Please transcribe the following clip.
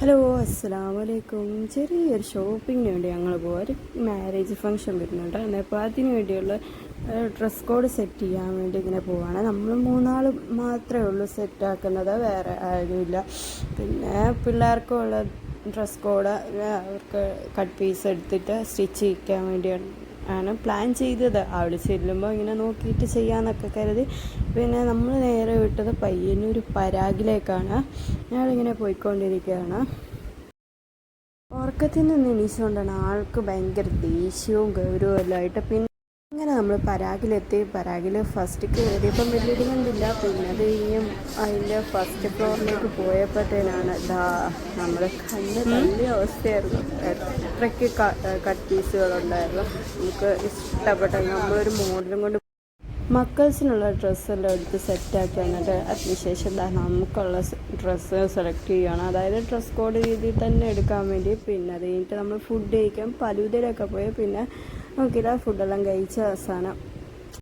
Hello അസ്സാം വലൈക്കും ചെറിയൊരു ഷോപ്പിങ്ങിന് വേണ്ടി ഞങ്ങൾ പോകാം ഒരു മാരേജ് ഫംഗ്ഷൻ വരുന്നുണ്ട്. അപ്പോൾ അതിന് വേണ്ടിയുള്ള ഡ്രസ് കോഡ് സെറ്റ് ചെയ്യാൻ വേണ്ടി ഇങ്ങനെ പോവാണ്. നമ്മൾ മൂന്നാൾ മാത്രമേ ഉള്ളൂ സെറ്റാക്കുന്നത് വേറെ ആരുമില്ല. പിന്നെ പിള്ളേർക്കുള്ള ഡ്രസ് കോഡ് അവർക്ക് കട്ട് പീസ് എടുത്തിട്ട് സ്റ്റിച്ച് ചെയ്യിക്കാൻ വേണ്ടിയാണ് ആണ് പ്ലാൻ ചെയ്തത്. അവിടെ ചെല്ലുമ്പോൾ ഇങ്ങനെ നോക്കിയിട്ട് ചെയ്യാമെന്നൊക്കെ കരുതി. പിന്നെ നമ്മൾ നേരെ വിട്ടത് പയ്യന്നൂർ പരാഗിലേക്കാണ്. ഞങ്ങളിങ്ങനെ പോയിക്കൊണ്ടിരിക്കുകയാണ്. ഉറക്കത്തിൽ നിന്ന് എണീച്ചുകൊണ്ടാണ് ആൾക്ക് ഭയങ്കര ദേഷ്യവും ഗൗരവവും എല്ലാം ആയിട്ട് പിന്നെ അങ്ങനെ നമ്മൾ പരാഗിലെത്തി പരാഗിൽ ഫസ്റ്റ് കയറിയപ്പം കണ്ടില്ല പിന്നെ അത് കഴിഞ്ഞും അതിന്റെ ഫസ്റ്റ് ഫ്ലോറിലേക്ക് പോയപ്പോഴത്തേനാണ് ഇതാ നമ്മൾ കണ്ട് വലിയ അവസ്ഥയായിരുന്നു. എത്രയ്ക്ക് കട്ട് പീസുകളുണ്ടായിരുന്നു നമുക്ക് ഇഷ്ടപ്പെട്ട നമ്മളൊരു മോഡലും കൊണ്ട് മക്കൾസിനുള്ള ഡ്രസ്സെല്ലാം എടുത്ത് സെറ്റാക്കി എന്നിട്ട് അതിനുശേഷം നമുക്കുള്ള ഡ്രസ്സ് സെലക്ട് ചെയ്യുകയാണ് അതായത് ഡ്രസ് കോഡ് രീതിയിൽ തന്നെ എടുക്കാൻ വേണ്ടി പിന്നെ അത് കഴിഞ്ഞിട്ട് നമ്മൾ ഫുഡ് കഴിക്കാൻ പലൂതിലൊക്കെ പോയി പിന്നെ നോക്കിയില്ല ഫുഡെല്ലാം കഴിച്ച അവസാനം.